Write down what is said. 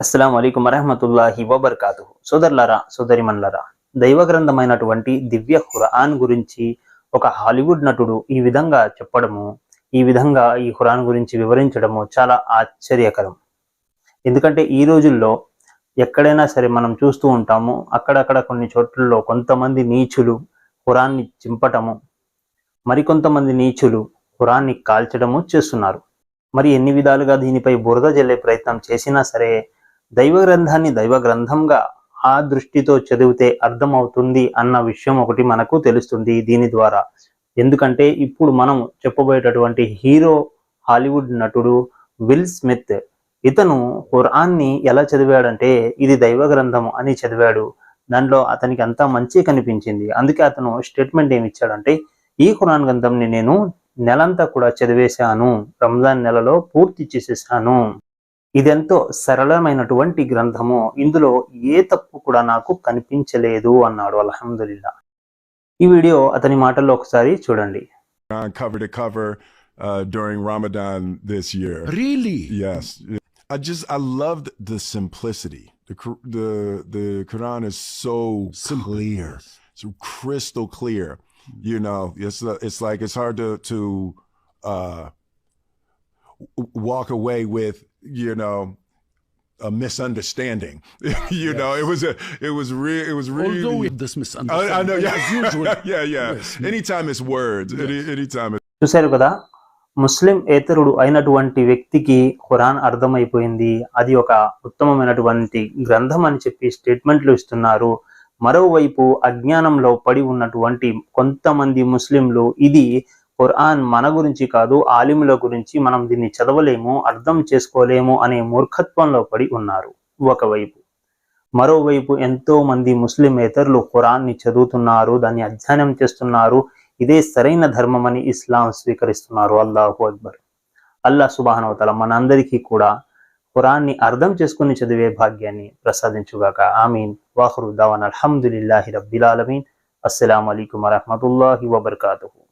అస్సలం అయికం వరహమతుల్లాహి వబర్కాతు సోదరులారా సోదరిమన్లరా దైవ గ్రంథమైనటువంటి దివ్య ఖురాన్ గురించి ఒక హాలీవుడ్ నటుడు ఈ విధంగా చెప్పడము ఈ విధంగా ఈ ఖురాన్ గురించి వివరించడము చాలా ఆశ్చర్యకరం. ఎందుకంటే ఈ రోజుల్లో ఎక్కడైనా సరే మనం చూస్తూ ఉంటాము అక్కడక్కడ కొన్ని చోట్లలో కొంతమంది నీచులు ఖురాన్ని చింపటము మరికొంతమంది నీచులు ఖురాన్ని కాల్చడము చేస్తున్నారు. మరి ఎన్ని విధాలుగా దీనిపై బురద జల్లే ప్రయత్నం చేసినా సరే దైవ గ్రంథాన్ని దైవ గ్రంథంగా ఆ దృష్టితో చదివితే అర్థమవుతుంది అన్న విషయం ఒకటి మనకు తెలుస్తుంది దీని ద్వారా. ఎందుకంటే ఇప్పుడు మనం చెప్పబోయేటటువంటి హీరో హాలీవుడ్ నటుడు విల్ స్మిత్ ఇతను ఖురాన్ని ఎలా చదివాడంటే ఇది దైవ గ్రంథం అని చదివాడు. దాంట్లో అతనికి అంతా మంచి కనిపించింది. అందుకే అతను స్టేట్మెంట్ ఏమి ఇచ్చాడంటే ఈ ఖురాన్ గ్రంథంని నేను నెలంతా కూడా చదివేశాను. రంజాన్ నెలలో పూర్తి చేసేసాను. ఇదెంతో సరళమైనటువంటి గ్రంథము ఇందులో ఏ తప్పు కూడా నాకు కనిపించలేదు అన్నాడు అల్హమ్దుల్లా ఈ వీడియో అతని మాటల్లో ఒకసారి చూడండి Quran cover to cover uh, during Ramadan this year. Really? Yes, I just I loved the simplicity. The Qu- the the Quran is so clear, so crystal clear. You know, it's it's like it's hard to to uh, w- walk away with you know a misunderstanding. you know, it was a it was real it was really. Although we have this I, misunderstanding, I know, yeah, as usual. yeah, yeah. Yes. Anytime it's words, any, anytime it's చూశారు కదా ముస్లిం ఏతరుడు అయినటువంటి వ్యక్తికి ఖురాన్ అర్థమైపోయింది అది ఒక ఉత్తమమైనటువంటి గ్రంథం అని చెప్పి స్టేట్మెంట్లు ఇస్తున్నారు మరోవైపు అజ్ఞానంలో పడి ఉన్నటువంటి కొంతమంది ముస్లింలు ఇది ఖురాన్ మన గురించి కాదు ఆలిముల గురించి మనం దీన్ని చదవలేము అర్థం చేసుకోలేము అనే మూర్ఖత్వంలో పడి ఉన్నారు. ఒకవైపు. మరోవైపు ఎంతో మంది ముస్లిమేతరులు ఖురాన్ని చదువుతున్నారు దాన్ని అధ్యయనం చేస్తున్నారు. ఇదే సరైన ధర్మమని ఇస్లాం స్వీకరిస్తున్నారు. అల్లాహు అక్బర్. అల్లా సుబాహనవతల మనందరికీ కూడా ఖురాన్ని అర్థం చేసుకుని చదివే భాగ్యాన్ని ప్రసాదించుగాక. ఆమీన్. వాహరు దావన్ అల్హమ్దుల్లాహి రబ్బిలాలమీన్ అస్సలం అయికం వరహమతుల్లాహి వబర్కాతుహు.